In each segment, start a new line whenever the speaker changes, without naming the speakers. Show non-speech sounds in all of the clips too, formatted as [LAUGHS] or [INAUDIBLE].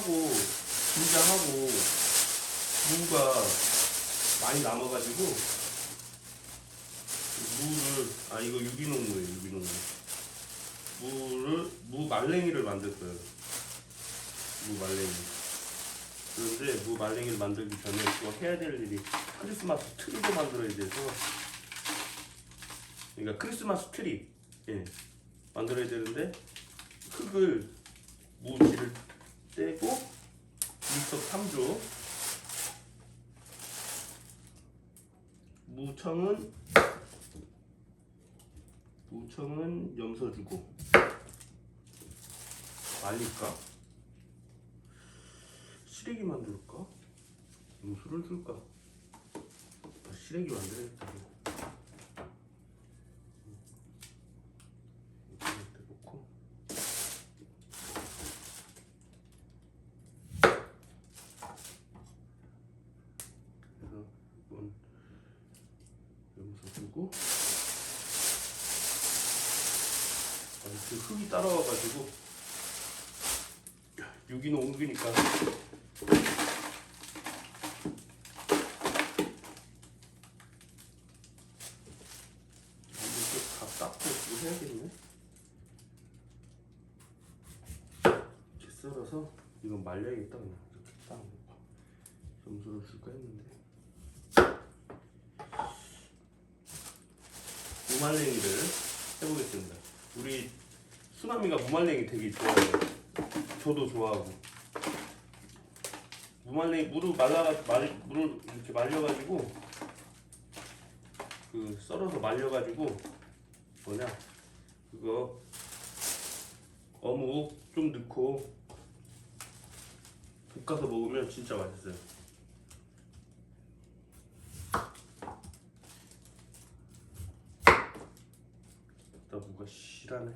하고 김장하고 무가 많이 남아가지고 무를 아 이거 유기농 무예요 유기농 무 무를 무 말랭이를 만들었어요. 무 말랭이. 그런데 무 말랭이를 만들기 전에 또 해야 될 일이 크리스마스 트리도 만들어야 돼서 그러니까 크리스마스 트리 예 만들어야 되는데 흙을 무지를 떼고 일석 3조 무청은 무청은 염소 주고 말릴까? 시래기 만들까? 염소를 줄까? 아, 시래기 만들어야겠다 이렇게 놓고 그래서 이건 염소 주고 아, 그 흙이 따라와가지고 유기농 흙이니까. 이렇게 다 닦고 해야겠네. 이렇게 썰어서 이건 말려야겠다 그냥. 이렇게 딱 점수를 줄까 했는데 무말랭이를 해보겠습니다. 우리 수나미가 무말랭이 되게 좋아해요. 저도 좋아하고. 무말랭이 물을 말라 말 물을 이렇게 말려가지고 그 썰어서 말려가지고 뭐냐 그거 어묵 좀 넣고 볶아서 먹으면 진짜 맛있어요. 나 실하네.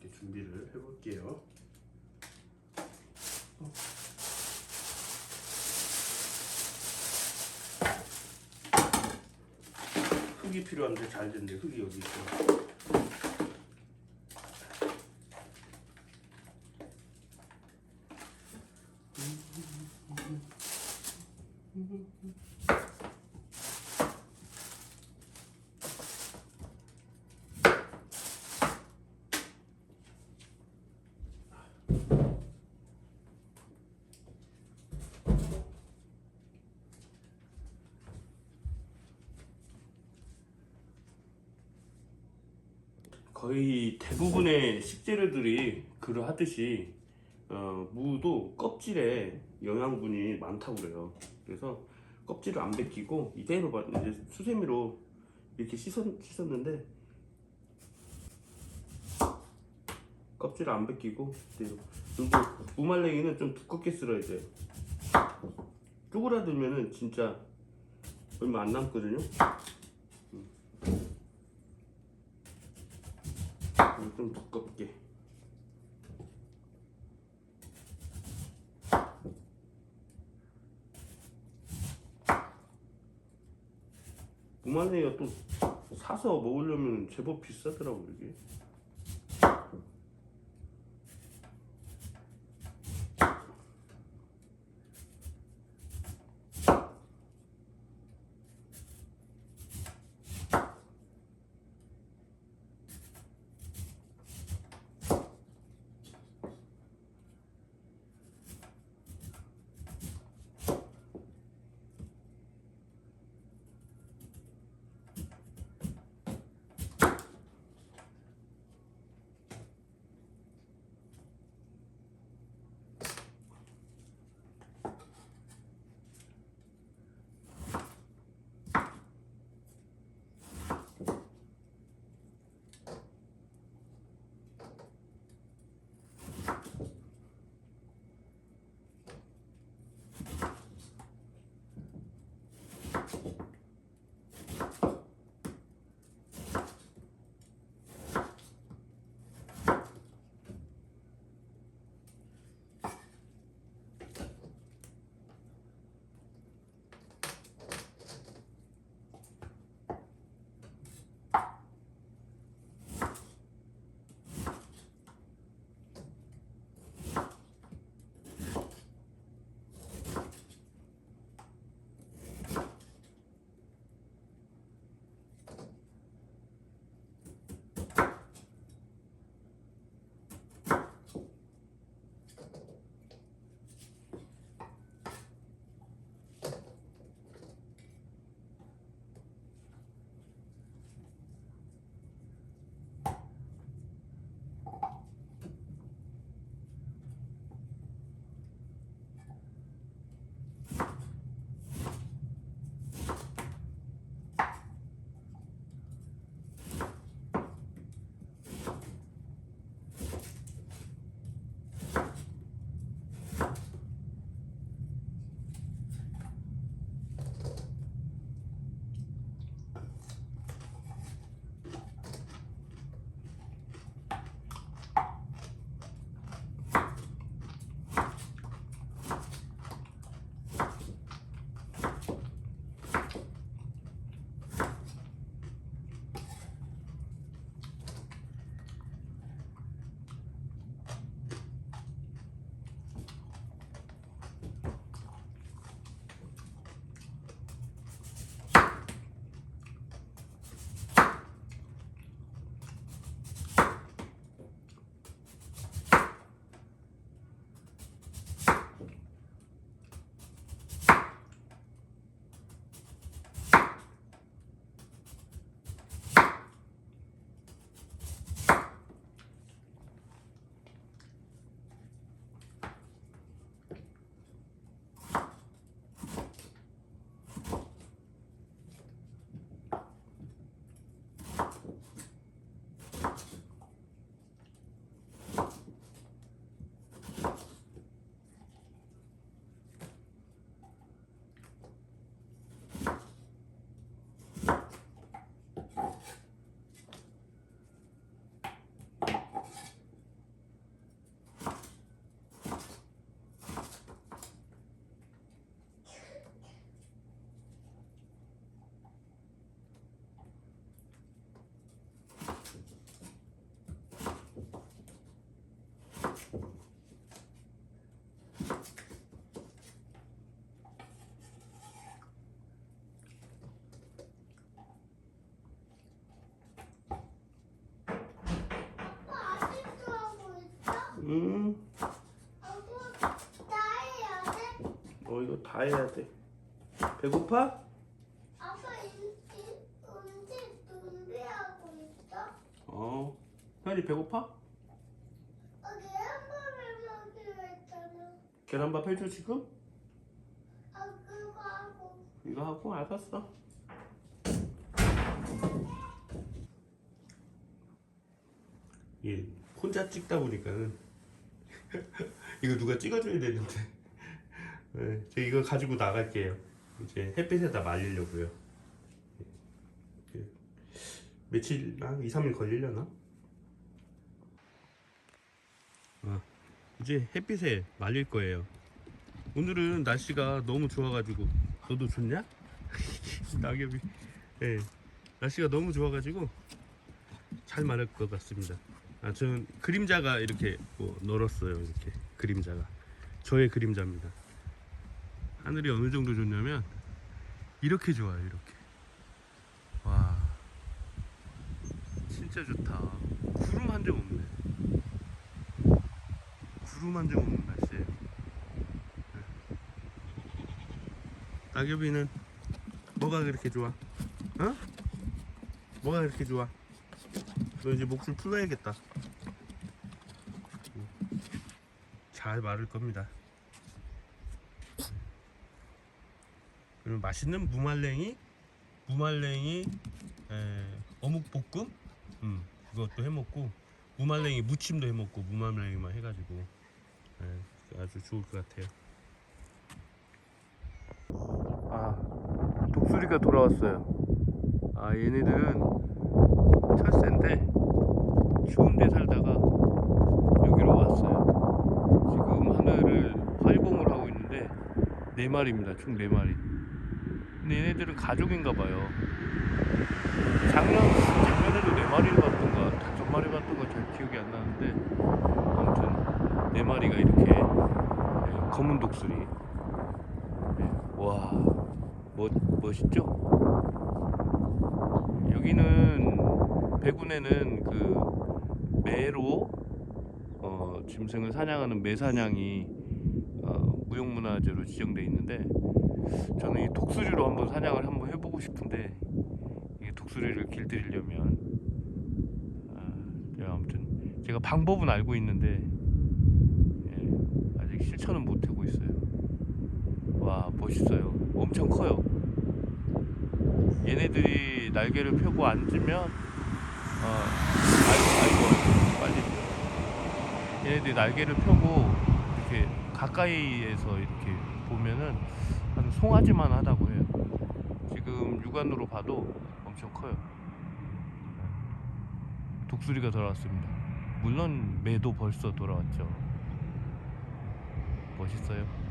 이렇게 준비를 해볼게요. 어. 흙이 필요한데 잘 됐네. 흙이 여기 있어. 거의 대부분의 식재료들이 그러하듯이 어, 무도 껍질에 영양분이 많다고 그래요. 그래서 껍질을 안 벗기고 이대로 바- 이제 수세미로 이렇게 씻었, 씻었는데 껍질을 안 벗기고 그리고 무말랭이는 좀 두껍게 썰어야 돼요. 쪼그라들면은 진짜 얼마 안 남거든요. 이거 좀 두껍게. 무말랭이가 또 사서 먹으려면 제법 비싸더라고 이게 응. 너 이거 다 해야 돼. 배고파?
아빠 음식 준비하고 있어?
어. 현이 배고파?
어, 계란밥을 먹기로 했잖아.
계란밥 해줘 지금?
아 그거 하고.
이거 하고 알았어. 예, 혼자 찍다 보니까는 [LAUGHS] 이거 누가 찍어줘야 되는데. [LAUGHS] 네, 저 이거 가지고 나갈게요. 이제 햇빛에다 말리려고요. 예, 예. 며칠 한 2, 3일 걸리려나? 아, 이제 햇빛에 말릴 거예요. 오늘은 날씨가 너무 좋아가지고 너도 좋냐? [LAUGHS] 낙엽이 예 날씨가 너무 좋아가지고 잘 마를 것 같습니다. 아 저는 그림자가 이렇게 뭐 널었어요 이렇게 그림자가 저의 그림자입니다. 하늘이 어느 정도 좋냐면 이렇게 좋아요 이렇게 와 진짜 좋다 구름 한 점 없네 구름 한 점 없는 날씨예요. 낙엽이는 뭐가 그렇게 좋아? 어? 뭐가 그렇게 좋아? 너 이제 목줄 풀어야겠다. 잘 마를 겁니다. 그리고 맛있는 무말랭이, 무말랭이 에, 어묵 볶음, 음, 그것도 해 먹고 무말랭이 무침도 해 먹고 무말랭이만 해가지고 에, 아주 좋을 것 같아요. 아, 독수리가 돌아왔어요. 아, 얘네들은 철새인데 추운 데 살다가 여기로 왔어요. 지금 하늘을 활봉을 하고 있는데 네 마리입니다. 총 네 마리. 근데 얘네들은 가족인가 봐요. 작년 작년에도 네 마리를 봤던가 다섯 마리 봤던가 잘 기억이 안 나는데 아무튼 네 마리가 이렇게 네, 검은 독수리. 네, 와, 멋 멋있죠? 여기는 배군에는 그 매로 어, 짐승을 사냥하는 매사냥이 어, 무형문화재로 지정돼 있는데 저는 이 독수리로 한번 사냥을 한번 해보고 싶은데 이 독수리를 길들이려면 아, 아무튼 제가 방법은 알고 있는데 예, 아직 실천은 못 하고 있어요. 와 멋있어요. 엄청 커요. 얘네들이 날개를 펴고 앉으면 어, 아이고 아이고 빨리 얘네들이 날개를 펴고 이렇게 가까이에서 이렇게 보면은 한 송아지만 하다고 해요. 지금 육안으로 봐도 엄청 커요. 독수리가 돌아왔습니다. 물론 매도 벌써 돌아왔죠. 멋있어요.